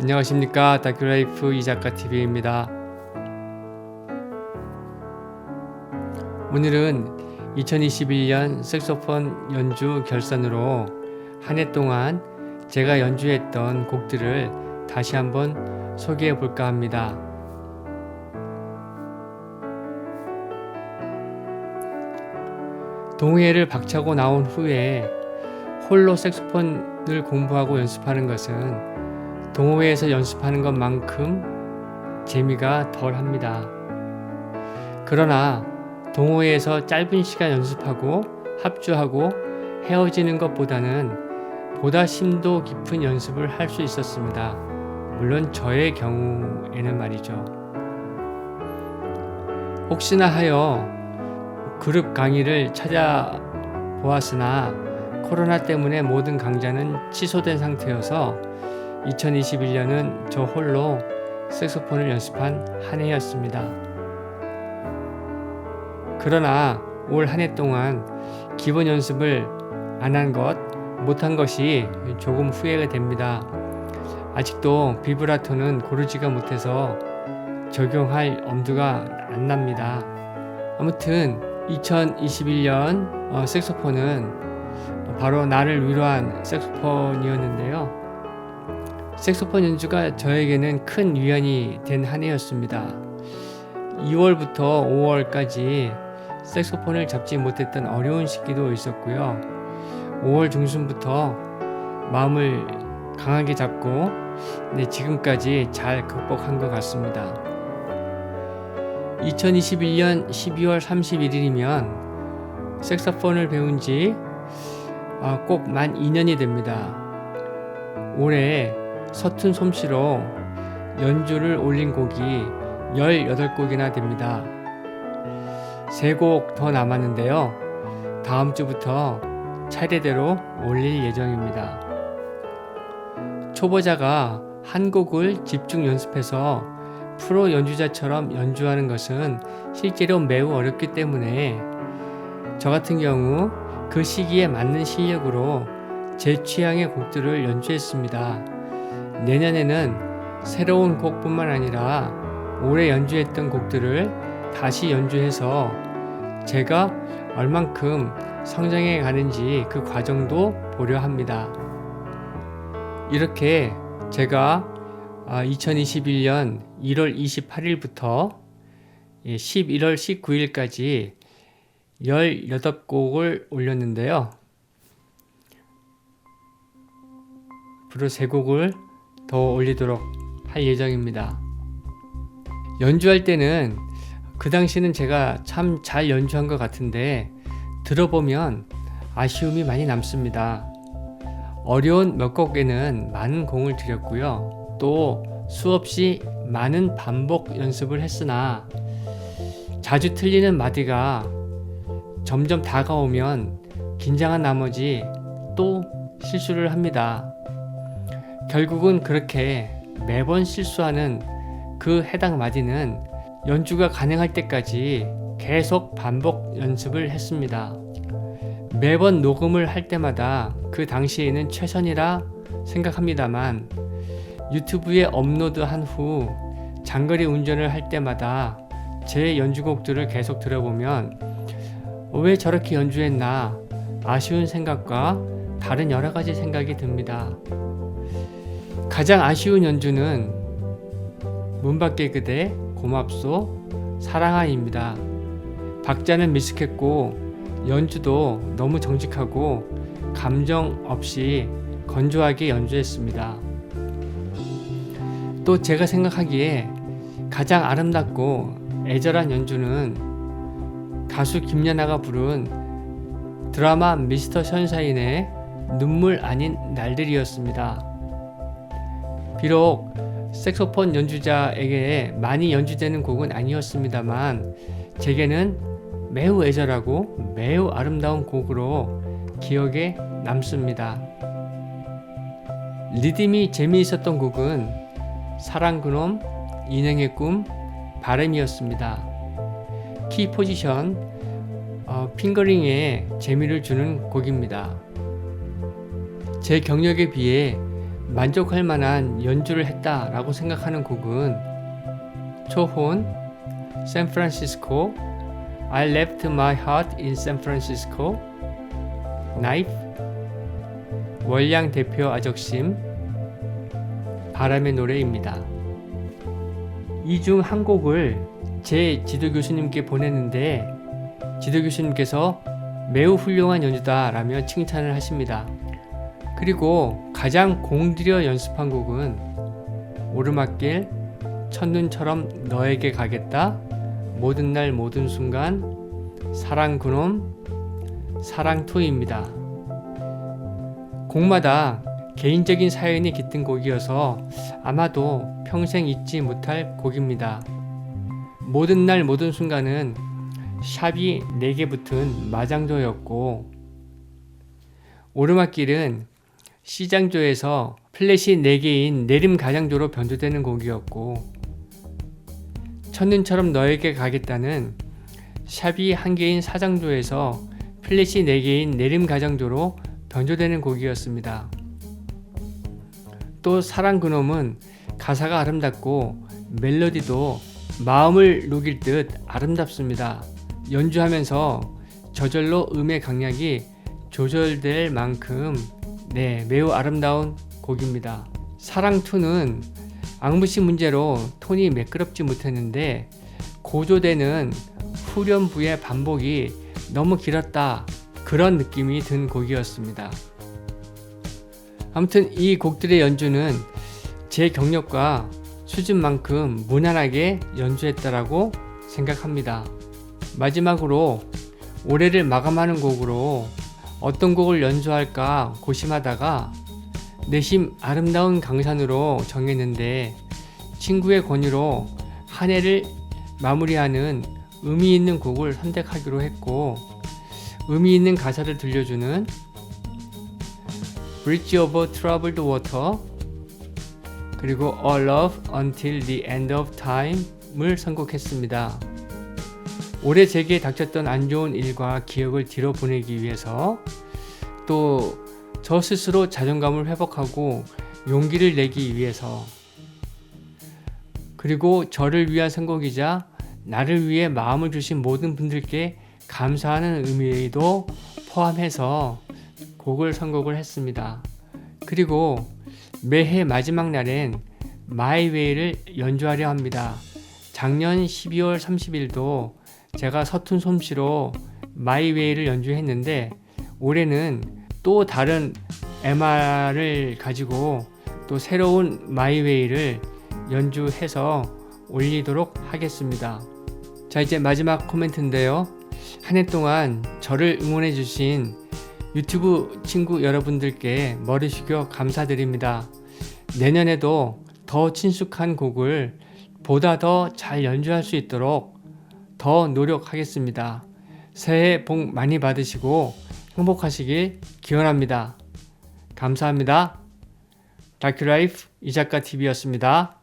안녕하십니까 다큐라이프 이작가 TV입니다. 오늘은 2021년 색소폰 연주 결선으로 한 해 동안 제가 연주했던 곡들을 다시 한번 소개해 볼까 합니다. 동해를 박차고 나온 후에 홀로 색소폰을 공부하고 연습하는 것은 동호회에서 연습하는 것만큼 재미가 덜 합니다. 그러나 동호회에서 짧은 시간 연습하고 합주하고 헤어지는 것보다는 보다 심도 깊은 연습을 할 수 있었습니다. 물론 저의 경우에는 말이죠. 혹시나 하여 그룹 강의를 찾아보았으나 코로나 때문에 모든 강좌는 취소된 상태여서 2021년은 저 홀로 색소폰을 연습한 한 해였습니다. 그러나 올 한 해 동안 기본 연습을 안 한 것, 못한 것이 조금 후회가 됩니다. 아직도 비브라토는 고르지가 못해서 적용할 엄두가 안 납니다. 아무튼 2021년 어, 색소폰은 바로 나를 위로한 색소폰이었는데요. 색소폰 연주가 저에게는 큰 위안이 된 한 해였습니다. 2월부터 5월까지 색소폰을 잡지 못했던 어려운 시기도 있었고요. 5월 중순부터 마음을 강하게 잡고 네, 지금까지 잘 극복한 것 같습니다. 2021년 12월 31일이면 색소폰을 배운 지꼭만 2년이 됩니다. 올해 서툰 솜씨로 연주를 올린 곡이 18곡이나 됩니다. 3곡 더 남았는데요. 다음 주부터 차례대로 올릴 예정입니다. 초보자가 한 곡을 집중 연습해서 프로 연주자처럼 연주하는 것은 실제로 매우 어렵기 때문에 저 같은 경우 그 시기에 맞는 실력으로 제 취향의 곡들을 연주했습니다. 내년에는 새로운 곡뿐만 아니라 올해 연주했던 곡들을 다시 연주해서 제가 얼만큼 성장해 가는지 그 과정도 보려 합니다. 이렇게 제가 2021년 1월 28일부터 11월 19일까지 18곡을 올렸는데요. 앞으로 3곡을 더 올리도록 할 예정입니다. 연주할 때는 그 당시는 제가 참 잘 연주한 것 같은데 들어보면 아쉬움이 많이 남습니다. 어려운 몇 곡에는 많은 공을 들였고요. 또 수없이 많은 반복 연습을 했으나 자주 틀리는 마디가 점점 다가오면 긴장한 나머지 또 실수를 합니다. 결국은 그렇게 매번 실수하는 그 해당 마디는 연주가 가능할 때까지 계속 반복 연습을 했습니다. 매번 녹음을 할 때마다 그 당시에는 최선이라 생각합니다만 유튜브에 업로드한 후 장거리 운전을 할 때마다 제 연주곡들을 계속 들어보면 왜 저렇게 연주했나 아쉬운 생각과 다른 여러 가지 생각이 듭니다. 가장 아쉬운 연주는 문밖에 그대 고맙소 사랑아입니다. 박자는 미숙했고 연주도 너무 정직하고 감정 없이 건조하게 연주했습니다. 또 제가 생각하기에 가장 아름답고 애절한 연주는 가수 김연아가 부른 드라마 미스터 션샤인의 눈물 아닌 날들이었습니다. 비록 색소폰 연주자에게 많이 연주되는 곡은 아니었습니다만 제게는 매우 애절하고 매우 아름다운 곡으로 기억에 남습니다. 리듬이 재미있었던 곡은 사랑 그놈, 인형의 꿈, 바램이었습니다. 키 포지션, 어, 핑거링에 재미를 주는 곡입니다. 제 경력에 비해 만족할 만한 연주를 했다라고 생각하는 곡은 초혼, 샌프란시스코, I left my heart in San Francisco, Knife, 월량 대표 아적심, 바람의 노래입니다. 이 중 한 곡을 제 지도 교수님께 보냈는데 지도 교수님께서 매우 훌륭한 연주다라며 칭찬을 하십니다. 그리고 가장 공들여 연습한 곡은 오르막길 첫눈처럼 너에게 가겠다 모든 날 모든 순간 사랑 그놈 사랑 투입니다. 곡마다 개인적인 사연이 깃든 곡이어서 아마도 평생 잊지 못할 곡입니다. 모든 날 모든 순간은 샵이 4개 붙은 마장조였고 오르막길은 C장조에서 플랫이 4개인 내림 가장조로 변조되는 곡이었고 첫눈처럼 너에게 가겠다는 샵이 1개인 사장조에서 플랫이 4개인 내림 가장조로 변조되는 곡이었습니다. 또 사랑 그놈은 가사가 아름답고 멜로디도 마음을 녹일 듯 아름답습니다. 연주하면서 저절로 음의 강약이 조절될 만큼 네, 매우 아름다운 곡입니다. 사랑2는 앙무시 문제로 톤이 매끄럽지 못했는데 고조되는 후렴부의 반복이 너무 길었다. 그런 느낌이 든 곡이었습니다. 아무튼 이 곡들의 연주는 제 경력과 수준만큼 무난하게 연주했다라고 생각합니다. 마지막으로 올해를 마감하는 곡으로 어떤 곡을 연주할까 고심하다가 내심 아름다운 강산으로 정했는데 친구의 권유로 한 해를 마무리하는 의미 있는 곡을 선택하기로 했고 의미 있는 가사를 들려주는 Bridge over Troubled Water 그리고 All Love Until the End of Time을 선곡했습니다. 올해 제게 닥쳤던 안 좋은 일과 기억을 뒤로 보내기 위해서 또 저 스스로 자존감을 회복하고 용기를 내기 위해서 그리고 저를 위한 선곡이자 나를 위해 마음을 주신 모든 분들께 감사하는 의미도 포함해서 곡을 선곡을 했습니다. 그리고 매해 마지막 날엔 마이웨이를 연주하려 합니다. 작년 12월 30일도 제가 서툰 솜씨로 마이웨이를 연주했는데 올해는 또 다른 MR을 가지고 또 새로운 마이웨이를 연주해서 올리도록 하겠습니다. 자 이제 마지막 코멘트인데요. 한 해 동안 저를 응원해 주신 유튜브 친구 여러분들께 머리 숙여 감사드립니다. 내년에도 더 친숙한 곡을 보다 더 잘 연주할 수 있도록 더 노력하겠습니다. 새해 복 많이 받으시고 행복하시길 기원합니다. 감사합니다. 다큐라이프 이작가 TV였습니다.